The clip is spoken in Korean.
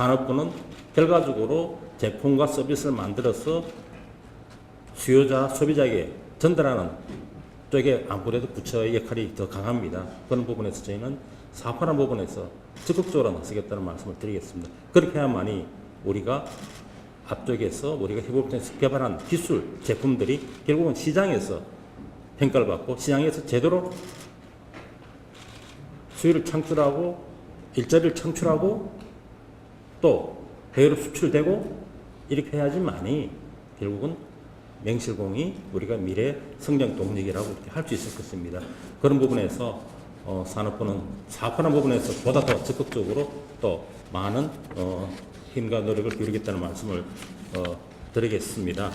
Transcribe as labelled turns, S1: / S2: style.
S1: 산업부는 결과적으로 제품과 서비스를 만들어서 수요자, 소비자에게 전달하는 쪽에 아무래도 부처의 역할이 더 강합니다. 그런 부분에서 저희는 사업하는 부분에서 적극적으로 나서겠다는 말씀을 드리겠습니다. 그렇게 해야만이 우리가 앞쪽에서 우리가 협업팀에서 개발한 기술, 제품들이 결국은 시장에서 평가를 받고 시장에서 제대로 수익을 창출하고 일자리를 창출하고 또 해외로 수출되고 이렇게 해야지만이 결국은 맹실공이 우리가 미래 성장 동력이라고 할 수 있을 것입니다. 그런 부분에서 어, 산업부는 사업하는 부분에서 보다 더 적극적으로 또 많은 어, 힘과 노력을 기울이겠다는 말씀을 어, 드리겠습니다.